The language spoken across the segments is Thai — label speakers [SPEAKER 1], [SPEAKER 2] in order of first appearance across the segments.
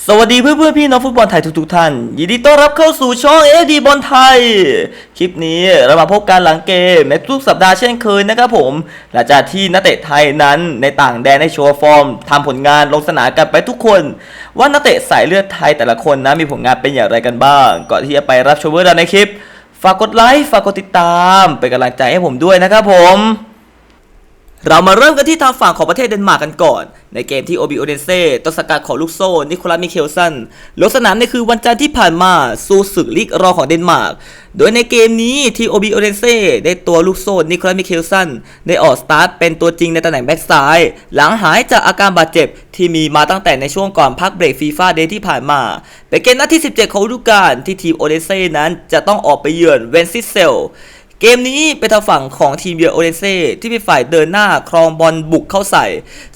[SPEAKER 1] สวัสดีเพื่อนเพื่อนๆพี่น้องฟุตบอลไทยทุกๆท่าน ยินดีต้อนรับเข้าสู่ช่องเอดีบอลไทย คลิปนี้เรามาพบกันหลังเกมในทุกสัปดาห์เช่นเคยนะครับผม หลังจากที่นักเตะไทยนั้นในต่างแดนได้โชว์ฟอร์มทำผลงานลงสนามกันไปทุกคน ว่านักเตะสายเลือดไทยแต่ละคนนะมีผลงานเป็นอย่างไรกันบ้าง ก่อนที่จะไปรับชมเรื่องในคลิป ฝากกดไลค์ฝากกดติดตามเป็นกำลังใจให้ผมด้วยนะครับผม เรามาเริ่มกันที่ทางฝั่งของประเทศเดนมาร์กกันก่อน ในเกมที่โอบิโอเดนเซ่ต้นสกัดของลูกโซ่ นิโคลัสมิเคลสันลงสนามในคือวันจันทร์ที่ผ่านมาสู้ศึกลีกรองของเดนมาร์ก โดยในเกมนี้ที่โอบิโอเดนเซ่ได้ตัวลูกโซ่ นิโคลัสมิเคลสันได้ออกสตาร์ทเป็นตัวจริงในตำแหน่งแบ็กซ้าย หลังหายจากอาการบาดเจ็บที่มีมาตั้งแต่ในช่วงก่อนพักเบรกฟีฟ่าเดย์ที่ผ่านมา เป็นเกมนัดที่ 17 ของฤดูกาลที่ทีมโอเดนเซ่นั้นจะต้องออกไปเยือนเวนซิสเซล เกมนี้เป็นทางฝั่งของทีมเยือโอเดนเซ่ที่เป็นฝ่ายเดินหน้าครองบอลบุกเข้าใส่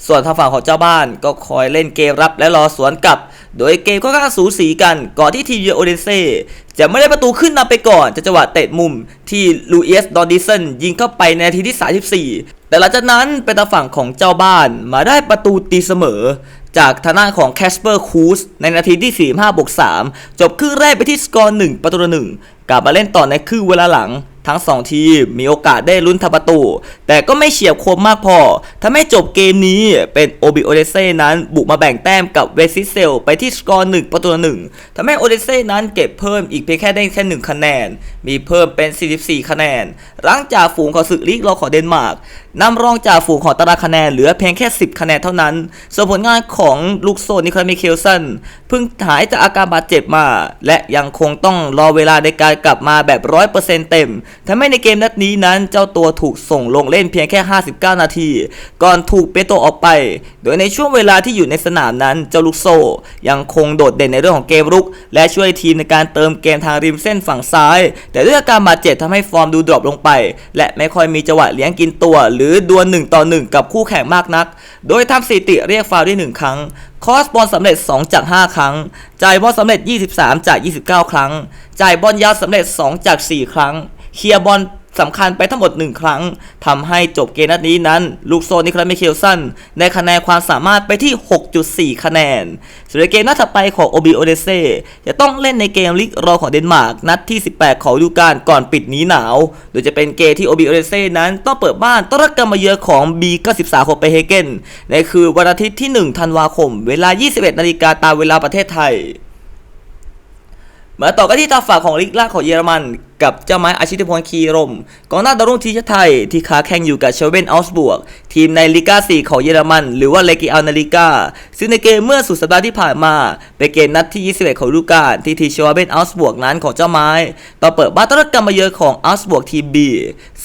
[SPEAKER 1] ส่วนทางฝั่งของเจ้าบ้านก็คอยเล่นเกมรับและรอสวนกลับ โดยเกมค่อนข้างสูสีกันก่อนที่ทีมเยือโอเดนเซ่จะไม่ได้ประตูขึ้นนำไปก่อนจากจังหวะเตะมุมที่ลูเอสดอดิสันยิงเข้าไปในนาทีที่ 34 แต่หลังจากนั้นเป็นทางฝั่งของเจ้าบ้านมาได้ประตูตีเสมอ จากทางด้านของแคสเปอร์คูสในนาทีที่ 45บวก3จบครึ่งแรกไปที่สกอร์1ประตูต่อหนึ่งกลับมาเล่นต่อในครึ่งเวลาหลัง ทั้ง 2 ทีมมีโอกาสได้ลุ้นทำประตู แต่ก็ไม่เฉียบคมมากพอทำให้จบเกมนี้เป็นโอบิโอเดเซ่นั้นบุกมาแบ่งแต้มกับเวซิเซลไปที่สกอร์1ประตูหนึ่งทำให้โอเดเซ่นั้นเก็บเพิ่มอีกเพียงแค่ได้แค่1คะแนน มีเพิ่มเป็น 44 คะแนน หลังจากฝูงของศึกลีกรอของเดนมาร์กนำรองจากฝูงของตารางคะแนนเหลือเพียงแค่ 10 คะแนนเท่านั้น ส่วนผลงานของลูกโซนิโคลมิเคลสันเพิ่งหายจากอาการบาดเจ็บมา และยังคงต้องรอเวลาในการกลับมาแบบ 100%เต็มทำให้ในเกมนัดนี้นั้นเจ้าตัวถูกส่งลงเล่นเพียงแค่ 59 นาที ก่อนถูกเปโตออกไป โดยในช่วงเวลาที่อยู่ในสนามนั้นเจ้าลูกโซยังคงโดดเด่นในเรื่องของเกมรุก และช่วยทีมในการเติมเกมทางริมเส้นฝั่งซ้าย แต่ด้วยอาการบาดเจ็บทำให้ฟอร์มดูดรอปลงไป และไม่ค่อยมีจังหวะเลี้ยงกินตัว หรือดวล1ต่อ 1 กับคู่แข่งมากนัก โดยทำสถิติเรียกฟาวล์ได้1ครั้งคอสบอลสำเร็จ 2 จาก 5 ครั้ง จ่ายบอลสำเร็จ 23 จาก 29 ครั้ง จ่ายบอลยาวสำเร็จ 2 จาก 4 ครั้ง เคลียร์บอลสำคัญไปทั้งหมด 1 ครั้งทำให้จบเกมนัดนี้นั้น ลูกโซนิคลัสมิเคลสันได้คะแนนความสามารถไปที่ 6.4 คะแนนส่วนเกมนัดถัดไปของโอบิโอเดเซจะต้องเล่นในเกมลีกรองของเดนมาร์กนัดที่ 18 ของฤดูกาลก่อนปิดหนีหนาว โดยจะเป็นเกมที่โอบิโอเดเซนั้นต้องเปิดบ้านต้อนรับการมาเยือนของ B93 โคเปนเฮเกนในคือวันอาทิตย์ที่ 1 ธันวาคม เวลา 21 นาฬิกาตามเวลาประเทศไทยมาต่อกันที่ตาฝากของลีกล่างของเยอรมัน กับเจ้าไม้อาชิตพลคีรมกองหน้าดาวรุ่งทีมชาติไทย ที่ค้าแข่งอยู่กับเชลเวนอัลส์บวก ทีมในลีกา 4 ของเยอรมัน หรือว่าเลกิอันาลิกา ซึ่งในเกมเมื่อสุดสัปดาห์ที่ผ่านมา เป็นเกมนัดที่ 21 ของฤดูกาลที่ทีมเชลเวนอัลส์บวกนั้นของเจ้าไม้ต่อเปิดบ้านต้อนรับการมาเยือนของอัลส์บวกทีม B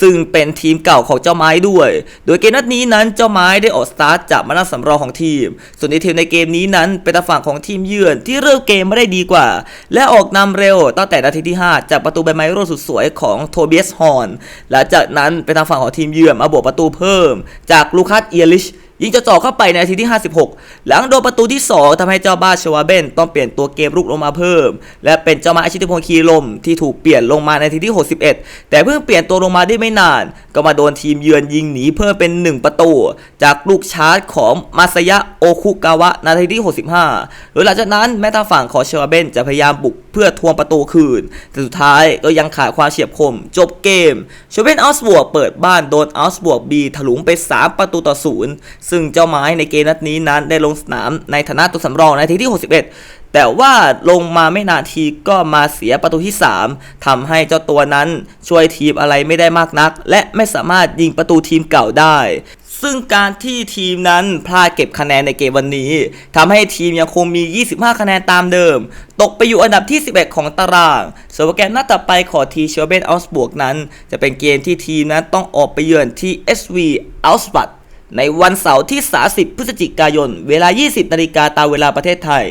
[SPEAKER 1] ซึ่งเป็นทีมเก่าของเจ้าไม้ด้วย โดยเกมนัดนี้นั้นเจ้าไม้ได้ออกสตาร์ทจากมานัสำรองของทีม ส่วนในทีมในเกมนี้นั้นเป็นทาฝั่งของทีมเยือนที่เริ่มเกมไม่ได้ดีกว่า และออกนำเร็วตั้งแต่นาทีที่ 5 จากประตูใบไม้โรสุดสวยของโทเบียสฮอนหลังจากนั้นเป็นทางฝั่งของทีมเยือนมาบวกประตูเพิ่ม จากลูคัสเอียลิช ยิงจะจ่อเข้าไปในนาทีที่ 56 หลังโดนประตูที่ 2ทำให้เจ้าบ้านชวาเบนต้องเปลี่ยนตัวเกมรุกลงมาเพิ่ม และเป็นเจ้ามาอาชิตพลคีลมที่ถูกเปลี่ยนลงมาในนาทีที่ 61 แต่เพิ่งเปลี่ยนตัวลงมาได้ไม่นาน ก็มาโดนทีมเยือนยิงหนีเพิ่มเป็น 1 ประตู จากลูกชาร์จของมาซายะโอคุกาวะนาทีที่ 65 โดยหลังจากนั้นแม้ทางฝั่งของชวาเบนจะพยายามบุกเพื่อทวงประตูคืน แต่สุดท้ายก็ยังขาดความเฉียบคม จบเกมชวาเบนอัลส์บวกเปิดบ้านโดนอัลส์บวกบีถลุงไป 3 ประตูต่อศูนย์ซึ่งเจ้าไม้ในเกมนัดนี้นั้นได้ลงสนามในฐานะตัวสำรองในทีที่ 61 แต่ว่าลงมาไม่นานทีก็มาเสียประตูที่ 3ทำให้เจ้าตัวนั้นช่วยทีมอะไรไม่ได้มากนัก และไม่สามารถยิงประตูทีมเก่าได้ ซึ่งการที่ทีมนั้นพลาดเก็บคะแนนในเกมวันนี้ทำให้ทีมยังคงมี 25 คะแนนตามเดิม ตกไปอยู่อันดับที่ 11 ของตารางส่วนโปรแกรมนัดต่อไปของทีเชลเบนอัลส์บวกนั้น จะเป็นเกมที่ทีมนั้นต้องออกไปเยือนที่ SV อัลส์บัต ในวันเสาร์ที่ 30 พฤศจิกายน เวลา 20นาฬิกาตามเวลาประเทศไทย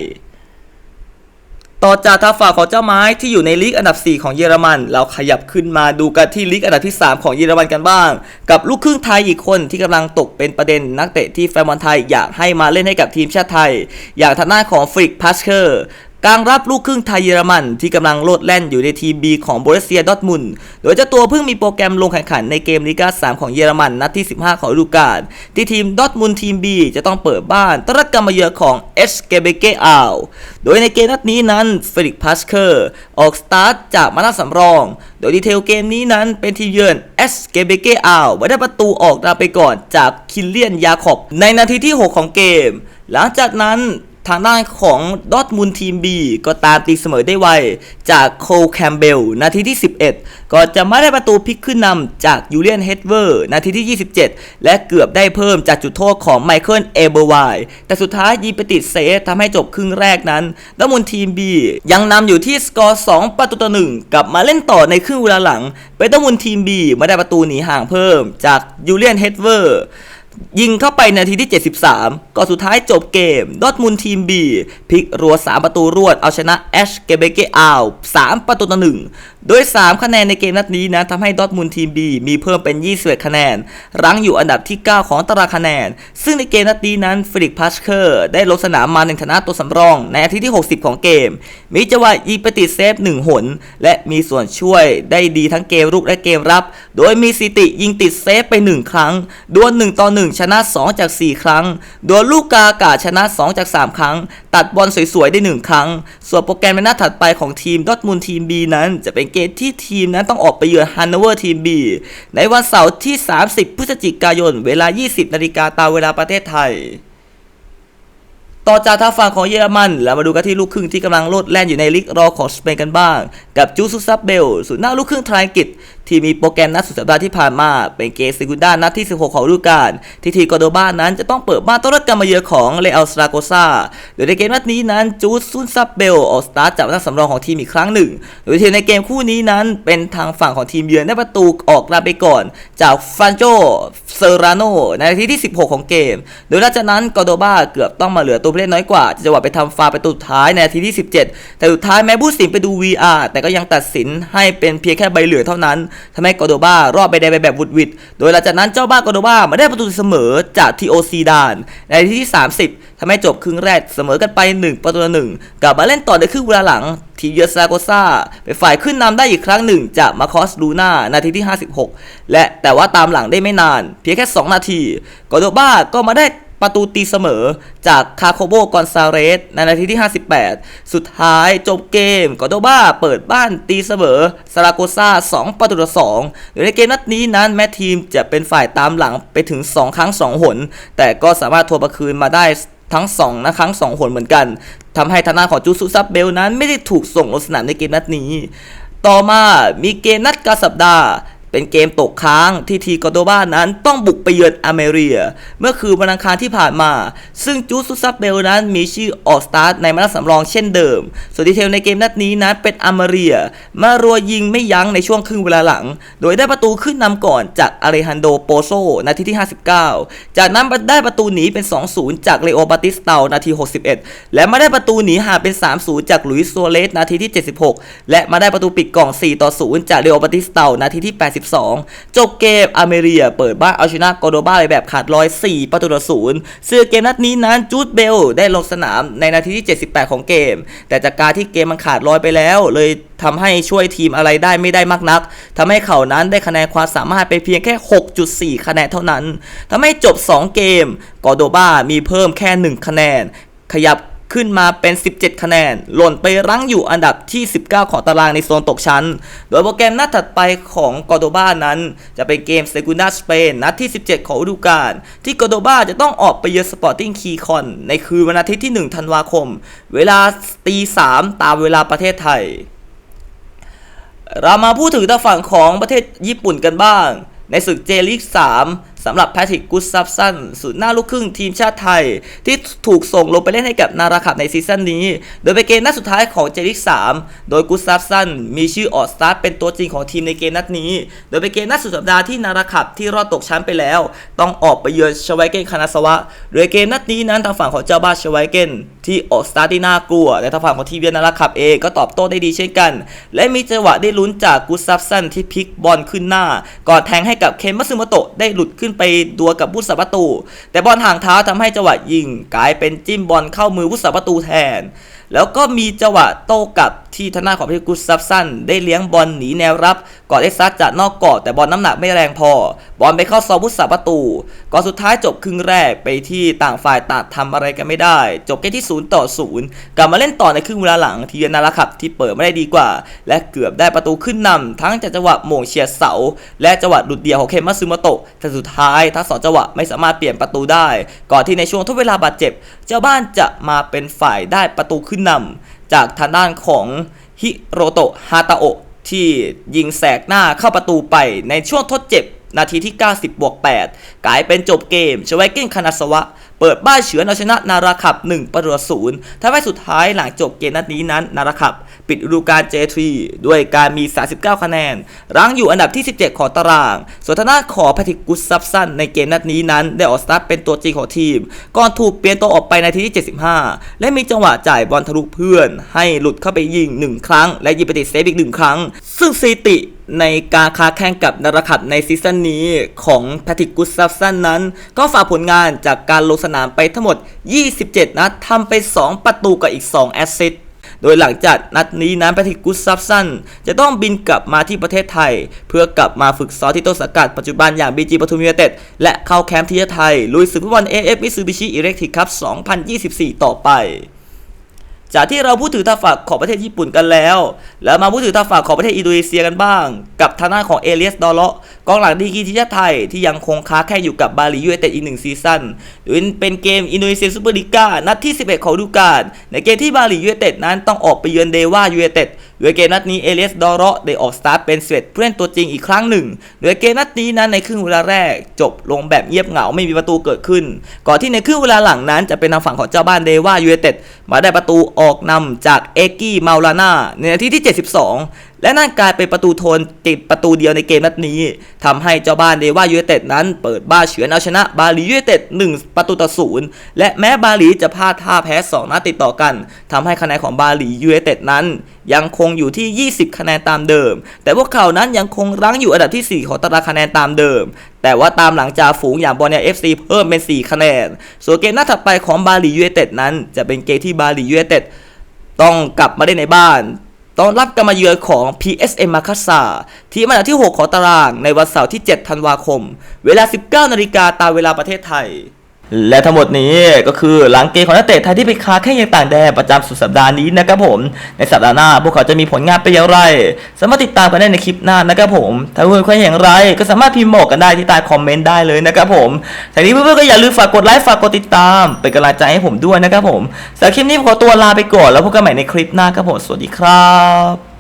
[SPEAKER 1] ต่อจากทางฝั่งของเจ้าไม้ที่อยู่ในลีกอันดับ 4 ของเยอรมัน เราขยับขึ้นมาดูกันที่ลีกอันดับที่ 3 ของเยอรมันกันบ้าง กับลูกครึ่งไทยอีกคนที่กำลังตกเป็นประเด็นนักเตะที่แฟนบอลไทยอยากให้มาเล่นให้กับทีมชาติไทย อย่างทางด้านของฟริกพัชเคอร์ กลางรับลูกครึ่งไทยเยอรมันที่กำลังโลดแล่นอยู่ในทีม B ของโบรเซียดอทมุนโดยเจ้าตัวเพิ่งมีโปรแกรมลงแข่งขันในเกมลีกา3ของเยอรมันนัดที่ 15 ของฤดูกาลที่ทีมดอทมุนทีม B จะต้องเปิดบ้านต้อนรับการมาเยือนของเอสเกเบเกอาโดยในเกมนัดนี้นั้นเฟลิกพัสเคอร์ออกสตาร์ทจากมานาสำรอง โดยดีเทลเกมนี้นั้นเป็นทีมเยือนเอสเกเบเกอาไม่ได้ประตูออกนำไปก่อนจากคิลเลียนยาคอบในนาทีที่ 6 ของเกม หลังจากนั้น ทางด้านของดอทมุนทีม B ก็ตามตีเสมอได้ไว จากโคลแคมเบล นาทีที่ 11 ก็จะมาได้ประตูพลิกขึ้นนำจากยูเลียนเฮดเวอร์ นาทีที่ 27 และเกือบได้เพิ่มจากจุดโทษของไมเคิลเอเบอร์ไวแต่สุดท้ายยิงไปติดเซฟทำให้จบครึ่งแรกนั้นดอทมุนทีม B ยังนำอยู่ที่สกอร์ 2 ประตูต่อ 1 กลับมาเล่นต่อในครึ่งเวลาหลัง เป็นดอทมุนทีม B มาได้ประตูหนีห่างเพิ่มจากยูเลียนเฮดเวอร์ ยิงเข้าไปนาทีที่ 73 ก็สุดท้ายจบเกม ดอทมุนทีม B พลิกรัว 3 ประตูรวด เอาชนะแอชเกเบเกอาล3ประตูต่อ1โดย 3 คะแนนในเกมนัดนี้นะทำให้ดอทมุนทีม B มีเพิ่มเป็น 21 คะแนน รั้งอยู่อันดับที่ 9 ของตารางคะแนน ซึ่งในเกมนัดนี้นั้นฟริกพัชเคอร์ได้ลงสนามมาในฐานะตัวสำรอง ในนาทีที่ 60 ของเกม มีจังหวะยิงไปติดเซฟ 1 หน และมีส่วนช่วยได้ดีทั้งเกมรุกและเกมรับ โดยมีสิติยิงติดเซฟไป 1 ครั้งดวล1ต่อ1ชนะ 2 จาก 4 ครั้ง ดวลลูกกาอากาศชนะ 2 จาก 3 ครั้ง ตัดบอลสวยๆ ได้ 1 ครั้ง ส่วนโปรแกรมในหน้าถัดไปของทีมดอทมุนทีม B นั้น จะเป็นเกมที่ทีมนั้นต้องออกไปเยือนฮันโนเวอร์ทีม B ในวันเสาร์ที่ 30 พฤศจิกายน เวลา 20 นาฬิกาตามเวลาประเทศไทยต่อจากทางฝั่งของเยอรมันเรามาดูกันที่ลูกครึ่งที่กำลังโลดแล่นอยู่ในลีกรอของสเปนกันบ้าง กับจูซุซับเบลสุดหน้าลูกครึ่งไทยอังกฤษที่มีโปรแกรมนัดสุดสัปดาห์ที่ผ่านมา เป็นเกมซิกุนด้านัดที่ 16 ของฤดูกาลที่ทีโกโดบ้านั้นจะต้องเปิดบ้านต้อนรับการมาเยือนของเลอัลสตราโกซาโดยในเกมนัดนี้นั้นจูซุนซับเบลออกสตาร์จากนักสำรองของทีมอีกครั้งหนึ่ง โดยทีในเกมคู่นี้นั้นเป็นทางฝั่งของทีมเยือนได้ประตูออกรับไปก่อน จากฟันโจเซราโนในนาทีที่ 16 ของเกม โดยหลังจากนั้นกอโดบ้าเกือบต้องมาเหลือตัวผู้เล่นน้อยกว่าจะจังหวะไปทำฟาวประตูสุดท้ายในนาทีที่ 17 แต่สุดท้ายแม้บูสสินไปดู VR แต่ก็ยังตัดสินให้เป็นเพียงแค่ใบเหลืองเท่านั้นทำให้กอโดบ้ารอดไปได้ไปแบบวุดวิด โดยหลังจากนั้นเจ้าบ้ากอโดบ้ามาได้ประตูเสมอจากทีโอซีดาน ในนาทีที่ 30ทำให้จบครึ่งแรกเสมอกันไป 1 ประตูต่อหนึ่งกลับมาเล่นต่อในครึ่งเวลาหลัง ทีเยือนซาโกซาเป็นฝ่ายขึ้นนำได้อีกครั้งหนึ่งจากมาคอสลูน่านาทีที่ 56 และแต่ว่าตามหลังได้ไม่นาน เพียงแค่ 2 นาทีกอโดบ้าก็มาได้ ประตูตีเสมอจากคาโคโบกอนซาเรสในนาทีที่ 58 สุดท้ายจบเกมกอโดบ้าเปิดบ้านตีเสมอซาราโกซา2 ประตูต่อ2โดยในเกมนัดนี้นั้นแม้ทีมจะเป็นฝ่ายตามหลังไปถึง 2 ครั้ง 2 หน แต่ก็สามารถทวงประคืนมาได้ทั้ง2นะครั้ง 2 หนเหมือนกันทำให้ทางด้านของจูซุซับเบลนั้นไม่ได้ถูกส่งลงสนามในเกมนัดนี้ ต่อมามีเกมนัดกลางสัปดาห์ เป็นเกมตกค้างที่ทีกอโดบ้านั้นต้องบุกไปเยือนอเมเรียเมื่อคืนวันอังคารที่ผ่านมา ซึ่งจูซุซับเบลนั้นมีชื่อออกสตาร์ทในมารสำรองเช่นเดิม ส่วนดีเทลในเกมนัดนี้นั้นเป็นอเมเรียมารัวยิงไม่ยั้งในช่วงครึ่งเวลาหลัง โดยได้ประตูขึ้นนำก่อนจากอาริฮันโดโปโซนาทีที่ 59 จากนั้นได้ประตูหนีเป็น 2-0 จากเลโอบาติสเตานาที 61 และมาได้ประตูหนีห่างเป็น 3-0 จากหลุยส์ซัวเรสนาทีที่ 76 และมาได้ประตูปิดกล่อง 4-0 จากเลโอบาติสเตานาทีที่82จบเกมอเมเรียเปิดบ้านเอาชนะโกโดบ้าไปแบบขาดลอย4ประตูต่อศูนย์ซึ่งเกมนัดนี้นั้นจูดเบลได้ลงสนามในนาทีที่ 78 ของเกม แต่จากการที่เกมมันขาดลอยไปแล้ว เลยทำให้ช่วยทีมอะไรได้ไม่ได้มากนักทำให้เขานั้นได้คะแนนความสามารถไปเพียงแค่ 6.4 คะแนนเท่านั้นทำให้จบ 2 เกมโกโดบ้ามีเพิ่มแค่ 1 คะแนน ขยับ ขึ้นมาเป็น 17 คะแนน หล่นไปรั้งอยู่อันดับที่ 19 ของตารางในโซนตกชั้น โดยโปรแกรมนัดถัดไปของกอโดบ้านั้น จะเป็นเกมเซกูนาสเปนนัดที่ 17 ของฤดูกาลที่กอโดบ้าจะต้องออกไปเยือนสปอร์ติ้งคีคอนในคืนวันอาทิตย์ที่ 1 ธันวาคม เวลาตี3ตามเวลาประเทศไทย เรามาพูดถึงทางฝั่งของประเทศญี่ปุ่นกันบ้าง ในศึกเจลิก3 สำหรับแพทริกกุสซับสันศูนย์หน้าลูกครึ่งทีมชาติไทย ที่ถูกส่งลงไปเล่นให้กับนาราขับในซีซั่นนี้ โดยเป็นเกมนัดสุดท้ายของเจลิก3โดยกุสซับสันมีชื่อออสตาร์เป็นตัวจริงของทีมในเกมนัดนี้ โดยเป็นเกมนัดสุดสัปดาห์ที่นาราขับที่รอดตกชั้นไปแล้ว ต้องออกไปเยือนชไวเกนคานาสวะโดยเกมนัดนี้นั้นทางฝั่งของเจ้าบ้านชไวเกนที่ออกสตาร์ทที่น่ากลัวแต่ทางฝั่งของทีมเยือนนาราขับเองก็ตอบโต้ได้ดีเช่นกัน และมีจังหวะได้ลุ้นจากกุสซับสันที่พลิกบอลขึ้นหน้าก่อนแทงให้กับเคนมัตสึโมโตะได้หลุดขึ้นไปดวลกับผู้สับประตู แต่บอลห่างเท้าทำให้จังหวะยิง กลายเป็นจิ้มบอลเข้ามือผู้สับประตูแทน แล้วก็มีจังหวะโต้กลับที่ทางด้านของพชรกุสซับซันได้เลี้ยงบอลหนีแนวรับก่อนได้ซัดจากนอกกรอบแต่บอลน้ำหนักไม่แรงพอ บอลไปเข้าซองพุทธศาประตูก่อนสุดท้ายจบครึ่งแรกไปที่ต่างฝ่ายต่างทำอะไรกันไม่ได้ จบเกมที่ 0 ต่อ 0 กลับมาเล่นต่อในครึ่งเวลาหลังทีเดียนาราขับที่เปิดไม่ได้ดีกว่า และเกือบได้ประตูขึ้นนำทั้งจากจังหวะโมงเฉียดเสา และจังหวะหลุดเดียวของเคมัสซึมโตะแต่สุดท้ายทั้งสองจังหวะไม่สามารถเปลี่ยนประตูได้ ก่อนที่ในช่วงทดเวลาบาดเจ็บ เจ้าบ้านจะมาเป็นฝ่ายได้ประตูขึ้นนำจากทางด้านของฮิโรโตะฮาตาโอะที่ยิงแสกหน้าเข้าประตูไปในช่วงทดเจ็บนาทีที่ 90บวก8กลายเป็นจบเกมชไวเก้นคานาสวะ เปิดบ้านเฉือนเอาชนะนาราขับ 1 ประตูศูนย์ทำให้สุดท้ายหลังจบเกมนัดนี้นั้น นาราขับ ปิดฤดูกาล J3 ด้วยการมี 39 คะแนน รั้งอยู่อันดับที่ 17 ของตาราง ส่วนทางด้านของแพทริกกุสซับสันในเกมนัดนี้นั้น ได้ออกสตาร์ทเป็นตัวจริงของทีม ก่อนถูกเปลี่ยนตัวออกไปในทีที่ 75 และมีจังหวะจ่ายบอลทะลุเพื่อน ให้หลุดเข้าไปยิง 1 ครั้ง และยิงไปติดเซฟอีก1ครั้ง ซึ่งสถิติในการค้าแข่งกับนารขับในซีซั่นนี้ของแพทริกกุสซับสันนั้น ก็ฝากผลงานจากการลงสนามไปทั้งหมด 27 นัดทำไป 2 ประตูกับอีก 2 แอสซิสต์โดยหลังจากนัดนี้นั้นแพทริกกุสซับสันจะต้องบินกลับมาที่ประเทศไทย เพื่อกลับมาฝึกซ้อมที่ต้นสังกัดปัจจุบันอย่างบีจีปทุมยูเนเต็ดและเข้าแคมป์ที่ไทยลุยศึกฟุตบอลเอฟมิซูบิชิอิเล็กทริกครับ 2024 ต่อไป จากที่เราพูดถึงทาฝั่งของประเทศญี่ปุ่นกันแล้ว แล้วมาพูดถึงทาฝั่งของประเทศอินโดนีเซียกันบ้าง กับทางด้านของเอเลียสดอลเลาะกองหลังดีกีทีมชาติไทยที่ยังคงค้าแค่อยู่กับบาหลียูไนเต็ดอีกหนึ่งซีซั่นโดยเป็นเกมอินโดนีเซียซูเปอร์ลีกานัดที่ 11 ของฤดูกาลในเกมที่บาหลียูไนเต็ดนั้นต้องออกไปเยือนเดวายูไนเต็ดโดยเกมนัดนี้เอเลียสดอลเลาะได้ออกสตาร์ทเป็นเสวตผู้เล่นตัวจริงอีกครั้งหนึ่ง โดยเกมนัดนี้นั้นในครึ่งเวลาแรก จบลงแบบเงียบเหงาไม่มีประตูเกิดขึ้น ก่อนที่ในครึ่งเวลาหลังนั้นจะเป็นทางฝั่งของเจ้าบ้านเดวายูไนเต็ด มาได้ประตูออกนำจากเอกี้มาลาน่าในนาทีที่ 72 และนั่นกลายเป็นประตูโทนติดประตูเดียวในเกมนัดนี้ทำให้เจ้าบ้านเดวายูไนเต็ดนั้นเปิดบ้าเฉือนเอาชนะบาหลียูไนเต็ด1ประตูต่อศูนย์และแม้บาหลีจะพลาดท่าแพ้2นัดติดต่อกันทำให้คะแนนของบาหลียูไนเต็ดนั้น ยังคงอยู่ที่ 20 คะแนนตามเดิม แต่พวกเขานั้นยังคงรั้งอยู่อันดับที่ 4 ของตารางคะแนนตามเดิม แต่ว่าตามหลังจากฝูงอย่างบอลเนียเอฟซีเพิ่มเป็น 4 คะแนน ส่วนเกมนัดถัดไปของบาหลียูไนเต็ดนั้น จะเป็นเกมที่บาหลียูไนเต็ดต้องกลับมาได้ในบ้าน ต้อนรับการมาเยือนของ PSM มาคาซาทีมอันดับที่ 6 ของตารางในวันเสาร์ที่ 7 ธันวาคม เวลา 19นาฬิกาตามเวลาประเทศไทย และทั้งหมดนี้ก็คือหลังเกมของนักเตะไทยที่ไปค้าแข่งยังต่างแดนประจำสุดสัปดาห์นี้นะครับผม ในสัปดาห์หน้า พวกเขาจะมีผลงานเป็นอย่างไร สามารถติดตามกันได้ในคลิปหน้านะครับผม ถ้าเพื่อนๆคิดอย่างไร ก็สามารถพิมพ์บอกกันได้ที่ใต้คอมเมนต์ได้เลยนะครับผมทีนี้เพื่อนๆก็อย่าลืมฝากกดไลค์ฝากกดติดตามเป็นกำลังใจให้ผมด้วยนะครับผมสำหรับคลิปนี้ผมขอตัวลาไปก่อนแล้วพบกันใหม่ในคลิปหน้าครับผมสวัสดีครับ